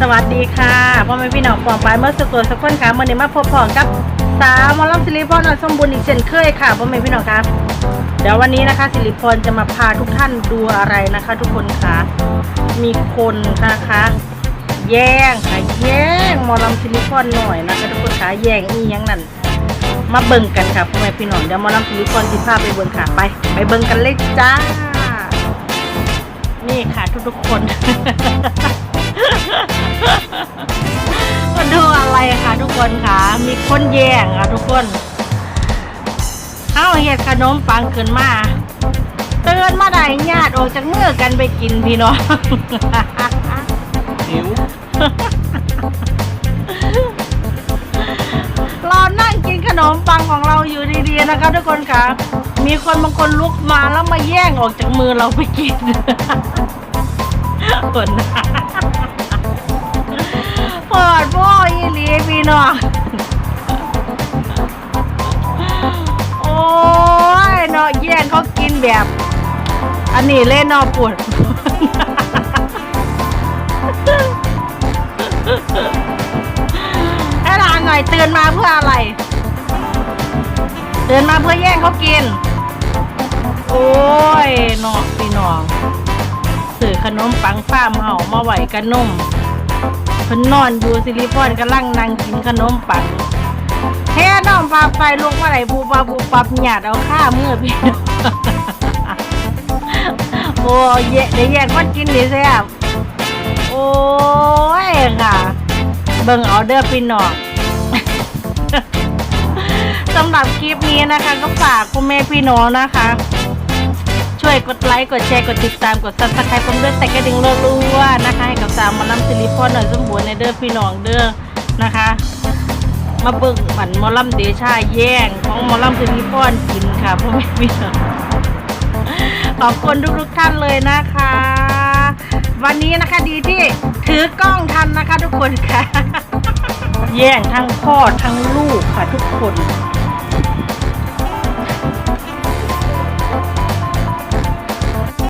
สวัสดีค่ะพ่อแม่พี่น้องปองปายเมื่อสุกสักคนค่ะมื่อนี้มาพบพอกับสาวมอลลัมสิริพรสมบูรณ์อีกเช่นเคยค่ะพ่อแม่พี่น้องครับเดี๋ยววันนี้นะคะสิริพรจะมาพาทุกท่านดูอะไรนะคะ ทุกคนค่ะมีคนนะคะแย่งค่ะแย่งมอลำสิริพรหน่อยนะคะ ทุกคนค่ะแย่งอีหยังนั่นมาเบิ่งกันค่ะพ่อแม่พี่น้องเดี๋ยวมอลำสิริพรสิพาไปเบิ่งค่ะไป ไปเบิ่งกันเลยจ้า นี่ค่ะทุกๆคน ค่ะทุกคนค่ะ มีคนแย่งค่ะทุกคนเอาเห็ดขนมปังขึ้นมาเตือนมาได้ญาติออกจากมือกันไปกินพี่น้องหิวเรานั่งกินขนมปังของเราอยู่ดีๆนะคะทุกคนค่ะ มีคนบางคนลุกมาแล้วมาแย่งออกจากมือเราไปกินคนปอดพ่ ออีหลีพี่น้องโอ้ยเนาะแย่งเขากินแบบ อันนี้เล่นนอปวดไอ้ลานหน่อยเตือนมาเพื่ออะไรเตือนมาเพื่อแย่งเขากิน โอ้ยเนาะพี่น้องสื่อขนมปังฟ้ามาเอามาไหวกันนม พิ่นนอนอยู่ซิลิพอนกำลังนั่งกินขนมปังแค่น้องปลาไฟลงมาไหลบูปลาบูปับหยาดเอาข้าเมื่อพี่โอ้ยเยเดี๋ยวแย่งคนกินดิแซ่บโอ้ยค่ะ เบิ่งเอาเดอร์พี่น้องสำหรับคลิปนี้นะคะ ก็ฝากคุณแม่พี่น้องนะคะ ช่วยกดไลค์ กดแชร์ กดติดตาม กดซับสไครป์ผมด้วยแต่กระดิ่งรัวๆนะ นำสิริพรหน่อยสมบูรณ์ในเด้อพี่น้องเด้อนะคะ มาเบิ่งหมันมอลำเดชาแย่งของมอลำสิริพรกินค่ะพ่อแม่พี่น้องขอบคุณทุกๆท่านเลยนะคะ วันนี้นะคะดีที่ถือกล้องทันนะคะทุกคนค่ะ แย่งทั้งพ่อทั้งลูกค่ะทุกคน